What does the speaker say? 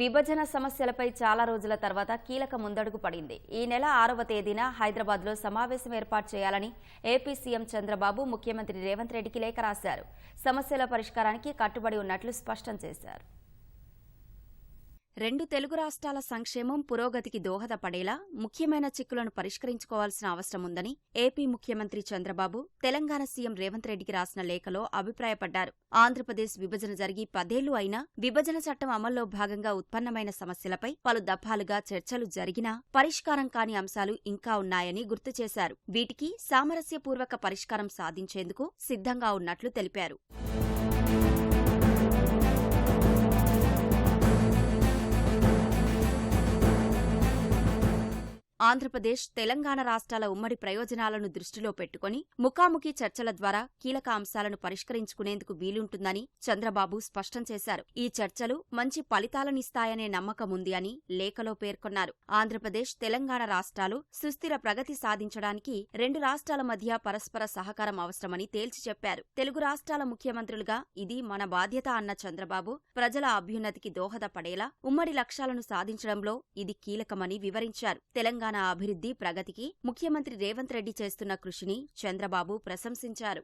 విభజన సమస్యలపై చాలా రోజుల తర్వాత కీలక ముందడుగు పడింది. ఈ నెల ఆరవ తేదీన హైదరాబాద్లో సమావేశం ఏర్పాటు చేయాలని ఏపీ సీఎం చంద్రబాబు ముఖ్యమంత్రి రేవంత్ రెడ్డికి లేఖ రాశారు. సమస్యల పరిష్కారానికి కట్టుబడి ఉన్నట్లు స్పష్టం చేశారు. రెండు తెలుగు రాష్ట్రాల సంక్షేమం పురోగతికి దోహదపడేలా ముఖ్యమైన చిక్కులను పరిష్కరించుకోవాల్సిన అవసరం ఉందని ఏపీ ముఖ్యమంత్రి చంద్రబాబు తెలంగాణ సీఎం రేవంత్ రెడ్డికి రాసిన లేఖలో అభిప్రాయపడ్డారు. ఆంధ్రప్రదేశ్ విభజన జరిగి పదేళ్ళు అయినా విభజన చట్టం అమల్లో భాగంగా ఉత్పన్నమైన సమస్యలపై పలు దఫాలుగా చర్చలు జరిగినా పరిష్కారం కాని అంశాలు ఇంకా ఉన్నాయని గుర్తు చేశారు. వీటికి సామరస్యపూర్వక పరిష్కారం సాధించేందుకు సిద్ధంగా ఉన్నట్లు తెలిపారు. ఆంధ్రప్రదేశ్ తెలంగాణ రాష్ట్రాల ఉమ్మడి ప్రయోజనాలను దృష్టిలో పెట్టుకుని ముఖాముఖి చర్చల ద్వారా కీలక అంశాలను పరిష్కరించుకునేందుకు వీలుంటుందని చంద్రబాబు స్పష్టం చేశారు. ఈ చర్చలు మంచి ఫలితాలనిస్తాయనే నమ్మకం ఉంది అని లేఖలో పేర్కొన్నారు. ఆంధ్రప్రదేశ్ తెలంగాణ రాష్ట్రాలు సుస్థిర ప్రగతి సాధించడానికి రెండు రాష్ట్రాల మధ్య పరస్పర సహకారం అవసరమని తేల్చి చెప్పారు. తెలుగు రాష్ట్రాల ముఖ్యమంత్రులుగా ఇది మన బాధ్యత అన్న చంద్రబాబు ప్రజల అభ్యున్నతికి దోహదపడేలా ఉమ్మడి లక్ష్యాలను సాధించడంలో ఇది కీలకమని వివరించారు. తెలంగాణ అభివృద్ధి ప్రగతికి ముఖ్యమంత్రి రేవంత్ రెడ్డి చేస్తున్న కృషిని చంద్రబాబు ప్రశంసించారు.